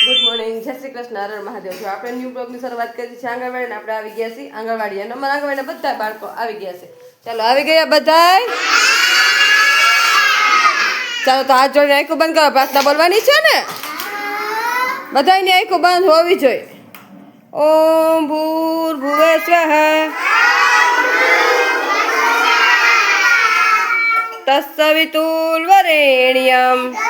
Good morning જય શ્રી કૃષ્ણ. હરણ મહાદેવ. જો આપણે ન્યૂ બ્લોગની શરૂઆત કરી છે, આંગણવાડીને આપણે આવી ગયા છીએ. આંગણવાડી અને અમારા આંગણવાડીના બધા બાળકો આવી ગયા છે. ચાલો, આવી ગયા બધાય? ચાલો, તો હાથ જોડીને આખું બંધ કરો. પ્રાર્થના બોલવાની છે ને? બધાની આખું બંધ હોવી જોઈએ. ઓમ ભૂર ભુવે સ્વઃ તસ્સવિતુલ વરેણ્યમ.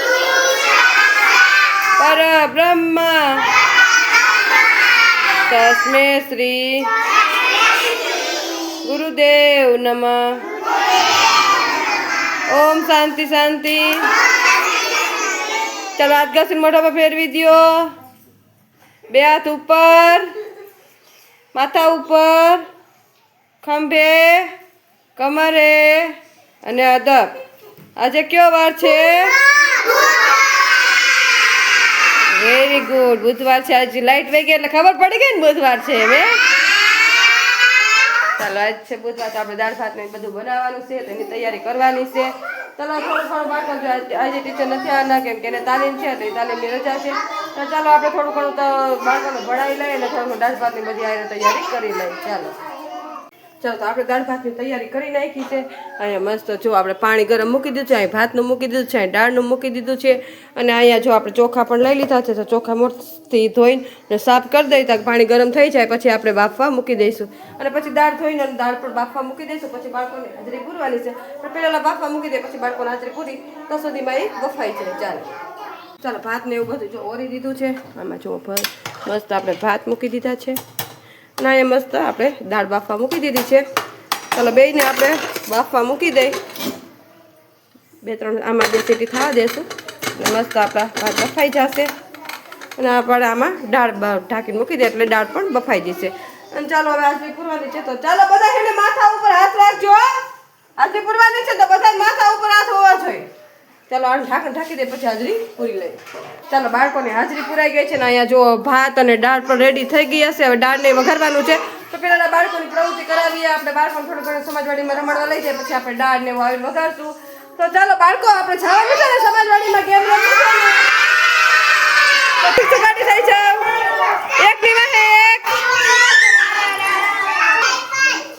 પરબ્રહ્મ તસ્મે શ્રી ગુરુદેવ નમ ઓમ શાંતિ શાંતિ ચાલો હાથ ઘસીને મોઢા પર ફેરવી દ્યો બે હાથ ઉપર માથા ઉપર ખંભે કમરે અને અદબ આજે કયો વાર છે વેરી ગુડ બુધવાર છે આજે લાઈટ વહી એટલે ખબર પડી ગઈ ને બુધવાર છે હવે ચાલો, આજ છે બુધવાર તો આપણે દાળ ભાત ને બધું બનાવવાનું છે એની તૈયારી કરવાની છે. ચાલો, થોડું ઘણું બાળકો આજે ટીચર નથી આવવાના, કેમ કે એને તાલીમ છે, તો એ તાલીમની રજા છે. તો ચાલો, આપણે થોડું ઘણું તો બાળકોને ભણાવી લઈએ અને થોડું દાળ ભાતની બધી આ તૈયારી કરી લઈએ. ચાલો. ચાલો તો આપણે દાળ ભાતની તૈયારી કરી નાખી છે. અહીંયા મસ્ત જો આપણે પાણી ગરમ મૂકી દીધું છે અહીં ભાતનું મૂકી દીધું છે અહીં દાળનું મૂકી દીધું છે. અને અહીંયા જો આપણે ચોખા પણ લઈ લીધા છે, તો ચોખા મોટથી ધોઈને સાફ કરી દઈએ તો પાણી ગરમ થઈ જાય, પછી આપણે બાફવા મૂકી દઈશું. અને પછી દાળ ધોઈને અને દાળ પણ બાફવા મૂકી દઈશું, પછી બાળકોને હાજરી પૂરવાની છે. પણ પહેલાં બાફવા મૂકી દઈએ, પછી બાળકોને હાજરી પૂરી. તો સુધીમાં એ બફાઈ જાય, ચાલો. ચાલો ભાત ને એવું બધું જો ઓરી દીધું છે. આમાં જો મસ્ત આપણે ભાત મૂકી દીધા છે. ના એ મસ્ત આપણે દાળ બાફવા મૂકી દીધી છે. ચાલો બેયને આપણે બાફવા મૂકી દઈ. બે ત્રણ આમાં બે સીટી થવા દેશું. મસ્ત આપણા ભાત બફાઈ જશે. અને આપણે આમાં દાળ ઢાંકીને મૂકી દે એટલે દાળ પણ બફાઈ જશે. અને ચાલો હવે આજની પૂરવાની છે તો ચાલો બધા એને માથા ઉપર હાથ રાખજો. આજની પૂરવાની છે તો બધા માથા ઉપર હાથ હોવા જોઈએ. ચાલો આ ઢાંકણ ઢાંકી દે, પછી હાજરી પૂરી લઈએ. ચાલો, બાળકોની હાજરી પૂરાઈ ગઈ છે ને અહીંયા જો ભાત અને દાળ પણ રેડી થઈ ગઈ હશે. હવે દાળને વઘારવાનું છે. તો પહેલાં બાળકોની પ્રવૃત્તિ કરાવીએ. આપણે બાળકોને થોડું ઘણું સમાજવાડીમાં રમાડવા લઈ જાય. પછી આપણે દાળને વાવીને વઘારશું. તો ચાલો, બાળકો, આપણે જવાનું છે ને સમાજવાડીમાં ગેમ ગાડી થઈ જાવ એક ની એક.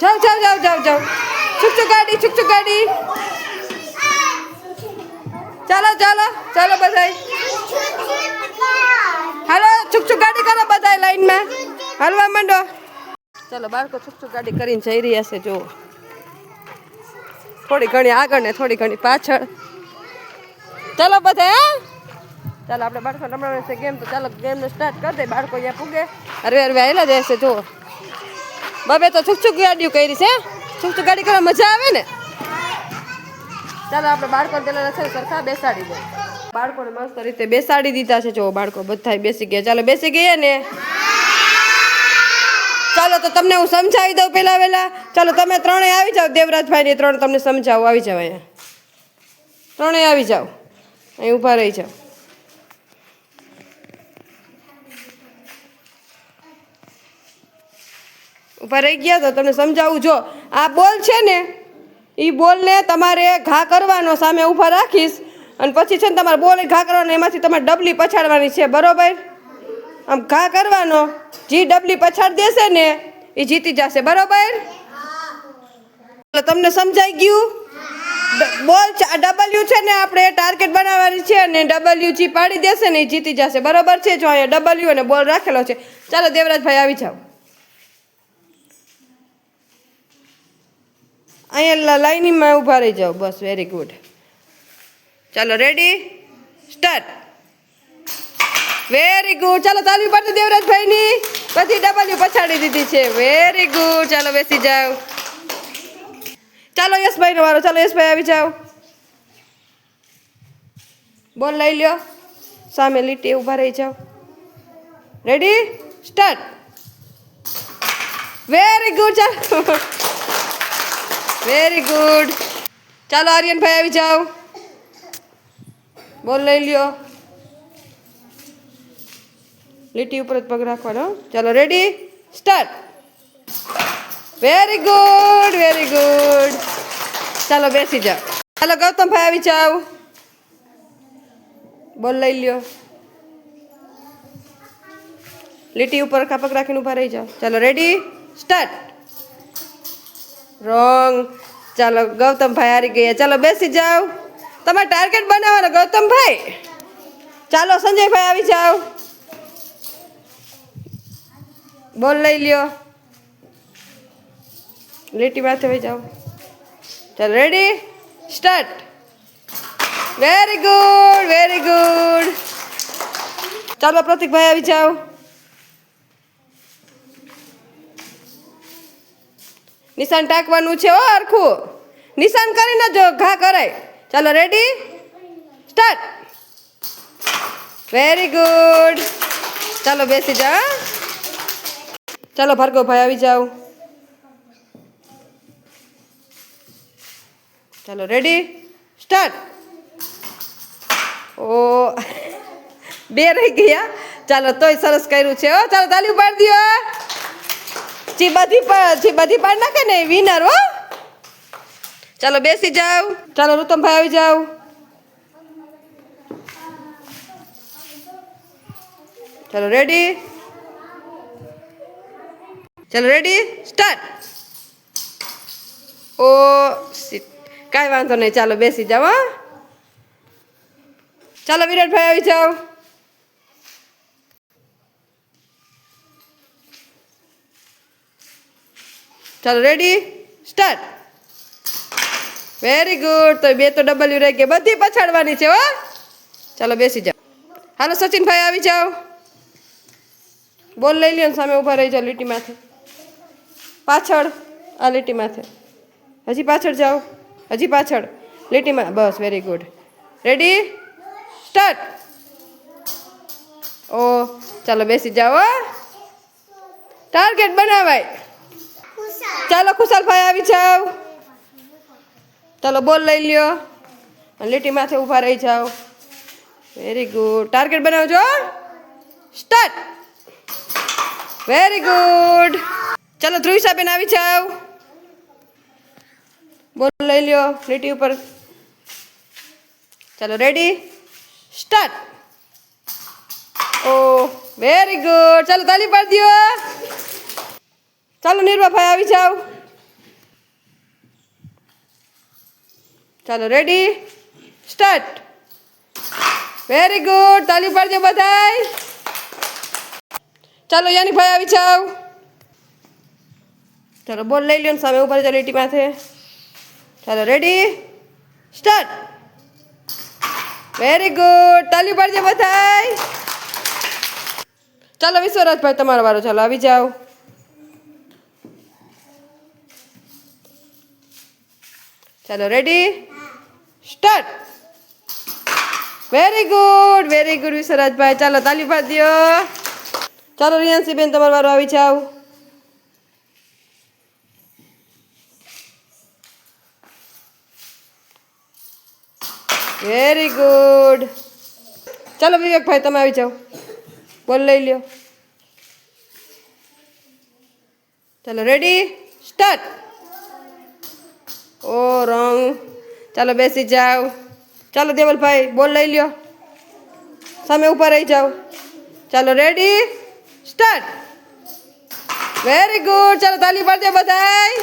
જાવ જાવ જાવ જાવ જાવ છુક છુક ગાડી છુક છુક ગાડી. ચાલો ચાલો ચાલો બધાય. હાલો છુક છુક ગાડી કરો બધાય લાઈનમાં. હાલવા માંડો. ચાલો, બાળકો છુક છુક ગાડી કરીને જઈ રહ્યા છે જો થોડી ઘણી આગળ ને થોડી ઘણી પાછળ. ચાલો બધા ચાલો, આપણે બાળકો રમવાનું છે ગેમ, તો ચાલો ગેમનું સ્ટાર્ટ કરી દે. બાળકો અહીંયા પૂગે. હરવે હરવે આવેલા જાય છે જુઓ. બબે તો છુક છુક ગાડીઓ કરી છે છુક છુક ગાડી કરવા મજા આવે ને? ચાલો આપણે બાળકોને પેલા છે સરખા બેસાડી દે. બાળકોને મસ્ત રીતે બેસાડી દીધા છે. જો બાળકો બધા બેસી ગયા. ચાલો બેસી ગયા ને? ચાલો તો તમને હું સમજાવી દઉં પેલા વેલા. ચાલો તમે ત્રણેય આવી જાઓ. દેવરાજભાઈ ને ત્રણ તમને સમજાવું. આવી જાઓ અહીંયા. ત્રણેય આવી જાઓ. અહીં ઊભા રહી જાઓ. ઊભા રહી ગયા તો તમને સમજાવું. જો આ બોલ છે ને એ બોલને તમારે ઘા કરવાનો સામે ઊભા રાખીશ. અને પછી છે ને તમારે બોલ ઘા કરવાનો, એમાંથી તમારે ડબલી પછાડવાની છે, બરોબર? આમ ઘા કરવાનો, જે ડબલી પછાડ દેશે ને એ જીતી જશે, બરોબર? એટલે તમને સમજાઈ ગયું? બોલ ડબલ્યુ છે ને આપણે ટાર્ગેટ બનાવવાની છે અને ડબલ્યુ જી પાડી દેશે ને એ જીતી જશે, બરોબર છે? જો અહીંયા ડબલ્યુ અને બોલ રાખેલો છે. ચાલો દેવરાજભાઈ આવી જાઓ. અહીંયા લાઈનમાં ઊભા રહી જાઓ. બસ વેરી ગુડ ચાલો રેડી સ્ટાર્ટ વેરી ગુડ ચાલો તાલવી પડતી દેવરાજભાઈની. પછી ડબલ્યુ પછાડી દીધી છે. વેરી ગુડ ચાલો, બેસી જાઓ. ચાલો યશભાઈ નો વારો. ચાલો, યશભાઈ આવી જાઓ. બોલ, લઈ લ્યો. સામે લીટી ઊભા રહી જાઓ. રેડી સ્ટાર્ટ વેરી ગુડ ચાલો. વેરી ગુડ ચાલો આર્યનભાઈ આવી જાઓ. બોલ લઈ લ્યો. લીટી ઉપર જ પગ રાખવાનો. ચાલો ready start very good very good ચાલો, બેસી જાઓ. ચાલો ગૌતમભાઈ આવી જાઓ. બોલ લઈ લ્યો. લીટી ઉપર કાપક રાખીને ઊભા રહી જાઓ. ચાલો રેડી સ્ટાર્ટ રોંગ ચાલો ગૌતમભાઈ હારી ગયા. ચાલો, બેસી જાઓ. તમારે ટાર્ગેટ બનાવવાનો ગૌતમભાઈ ચાલો સંજયભાઈ આવી જાઓ. બોલ લઈ લ્યો. લીટી માથે ભાઈ જાઓ. ચાલો ready start very good very good ચાલો પ્રતિકભાઈ આવી જાઓ. નિશાન ટાંકવાનું છે હો હરખું. નિશાન કરીને જો ઘા કરાય. ચાલો રેડી સ્ટાર્ટ વેરી ગુડ ચાલો, બેસી જા ચાલો, ભાર્ગવભાઈ આવી જાઓ. ચાલો રેડી સ્ટાર્ટ ઓ, બે રહી ગયા. ચાલો, તોય સરસ કર્યું છે, હો. ચાલો, તાલી ઉપાડી દો જી બધી જી બધી નાખે ને વિનર હો. ચાલો બેસી જાઓ ચાલો રુતમભાઈ આવી જાઓ ચાલો રેડી ચાલો રેડી સ્ટાર્ટ ઓ કાંઈ વાંધો નહીં, ચાલો બેસી જાઓ ચાલો વિરાટભાઈ આવી જાઓ ચાલો રેડી સ્ટાર્ટ વેરી ગુડ તો બે તો ડબલ્યુ રહી ગયા બધી પછાડવાની છે, હો. ચાલો, બેસી જાઓ. હાલો, સચિનભાઈ, આવી જાઓ. બોલ લઈ લ્યો ને, સામે ઊભા રહી જાઓ લીટીમાંથી. પાછળ. આ લીટીમાંથી. હજી પાછળ જાઓ. હજી પાછળ. લીટીમાં. બસ વેરી ગુડ રેડી સ્ટાર્ટ ઓ, ચાલો, બેસી જાઓ. ટાર્ગેટ બનાવાય. ચાલો ખુશાલભાઈ આવી જાઓ. ચાલો બોલ લઈ લ્યો. લીટી માથે ઊભા રહી જાઓ. વેરી ગુડ ટાર્ગેટ બનાવજો. સ્ટાર્ટ વેરી ગુડ ચાલો ધ્રુવિસાબેન આવી જાઓ. બોલ લઈ લ્યો લીટી ઉપર. ચાલો રેડી સ્ટાર્ટ ઓ વેરી ગુડ ચાલો તાલી પાડી દો ચાલો નિર્ભાભાઈ આવી જાઓ. ચાલો રેડી સ્ટાર્ટ વેરી ગુડ તાલી પાડજો બધાય. ચાલો યાનીભાઈ આવી જાઓ. ચાલો બોલ લઈ લ્યો સામે ઉપર ચાલો લીટી માથે. ચાલો રેડી સ્ટાર્ટ વેરી ગુડ તાલી પાડજો બધાય. ચાલો વિશ્વરાજભાઈ તમારો વારો. ચાલો આવી જાઓ. ચાલો ready start very good very good વિશ્વરાજભાઈ. ચાલો, તાલી પાડી ચાલો, રિયાંશીબેન બેન તમારો વારો આવી જાઓ વેરી ગુડ ચાલો, વિવેકભાઈ, તમે આવી જાઓ. બોલ, લઈ લ્યો. ચાલો રેડી સ્ટાર્ટ ઓ રોંગ ચાલો બેસી જાઓ ચાલો દેવલભાઈ બોલ લઈ લ્યો સામે ઊભા રહી જાઓ ચાલો રેડી સ્ટાર્ટ વેરી ગુડ ચાલો તાલી પાડજો બધાય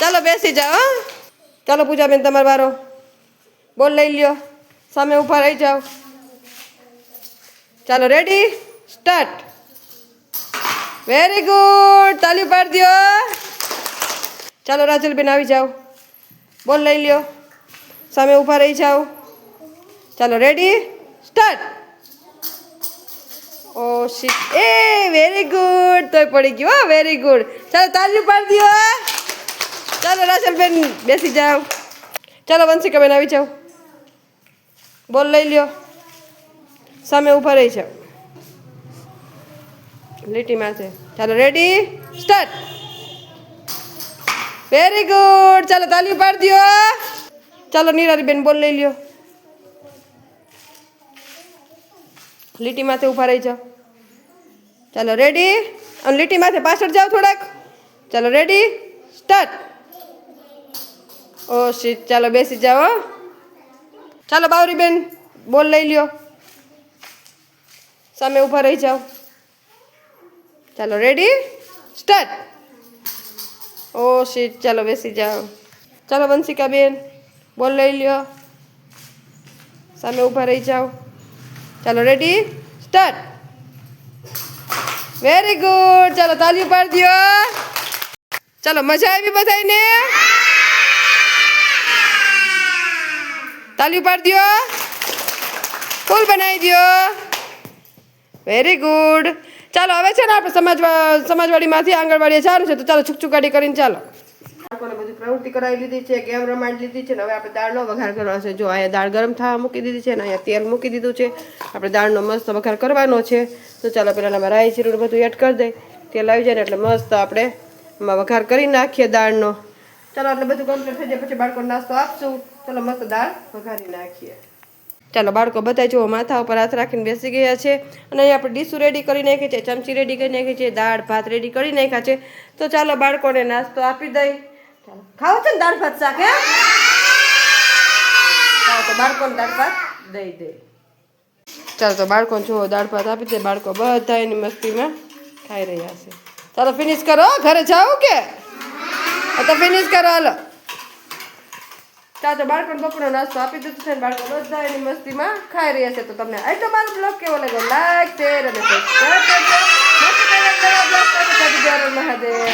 ચાલો બેસી જાઓ હં? ચાલો પૂજાબેન તમારો વારો બોલ લઈ લ્યો સામે ઊભા રહી જાઓ ચાલો રેડી સ્ટાર્ટ વેરી ગુડ તાલી પાડી દો ચાલો રાજલબેન આવી જાઓ. બોલ લઈ લ્યો. સામે ઊભા રહી જાઓ. ચાલો રેડી સ્ટાર્ટ ઓ શીટ એ વેરી ગુડ તોય પડી ગયું વેરી ગુડ ચાલો તાલી પાડી દો ચાલો, રાજલબેન બેસી જાઓ. ચાલો, વંશિકાબેન આવી જાઓ. બોલ લઈ લ્યો. સામે ઊભા રહી જાઓ. લીટીમાં છે ચાલો રેડી સ્ટાર્ટ વેરી ગુડ ચાલો તાલી પાડી દો ચાલો બેન બોલ લઈ લ્યો. લીટી માથે ઊભા રહી જાઓ. ચાલો રેડી અને લીટી માથે પાછળ જાઓ થોડાક. ચાલો રેડી સ્ટાર્ટ ઓ શી ચાલો, બેસી જાઓ. ચાલો, બાવરીબેન, બોલ લઈ લ્યો. સામે ઊભા રહી જાઓ. ચાલો રેડી સ્ટાર્ટ ઓ શીટ ચાલો બેસી જાઓ ચાલો વંશિકા બેન બોલ લઈ લ્યો સામે ઊભા રહી જાઓ ચાલો રેડી સ્ટાર્ટ વેરી ગુડ ચાલો તાલી પાડી દો ચાલો મજા આવી બધાને તાલી પાડી દો ફૂલ બનાવી દો વેરી ગુડ ચાલો, હવે છે ને આપણે સમાજ સમાજવાડીમાંથી આંગણવાડીએ જવાનું છે, તો ચાલો છુકછુકાડી કરીને ચાલો. બાળકોને બધી પ્રવૃત્તિ કરાવી લીધી છે ગેમ રમાડી લીધી છે, ને હવે આપણે દાળનો વઘાર કરવાનો છે. જો અહીંયા દાળ ગરમ થવા મૂકી દીધી છે, ને અહીંયા તેલ મૂકી દીધું છે. આપણે દાળનો મસ્ત વઘાર કરવાનો છે. તો ચાલો, પહેલાં એમાં રાઈ બધું એડ કરી દઈ તેલ આવી જાય ને એટલે મસ્ત આપણે એમાં વઘાર કરી નાખીએ દાળનો. ચાલો એટલે બધું કમ્પ્લીટ થઈ જાય, પછી બાળકોને નાસ્તો આપશું. ચાલો, મસ્ત દાળ વઘારી નાખીએ. ચાલો બાળકો બધા જુઓ, માથા ઉપર હાથ રાખીને બેસી ગયા છે અને અહીં આપણે ડીશું રેડી કરી નાખી છે, ચમચી રેડી કરી નાખી છે, દાળ ભાત રેડી કરી નાખ્યા છે. તો ચાલો બાળકોને નાસ્તો આપી દઈ. ચાલો. ખાવ છે ને દાળ ભાત શાક, હે? તો બાળકોને દાળ ભાત દઈ દે. ચાલો તો બાળકોને જુઓ, દાળ ભાત આપી દે. બાળકો બધા એની મસ્તીમાં ખાઈ રહ્યા છે. ચાલો ફિનિશ કરો ઘરે જાઓ કે? તો ફિનિશ કરો, હાલો. ચાલો તો બાળકોને બપોરનો નાસ્તો આપી દીધો છે બાળકો બધા એની મસ્તીમાં ખાઈ રહ્યા છે. તો તમને તો મારો બ્લોગ કેવો લાગ્યો? લાઈક શેર અને મહાદેવ.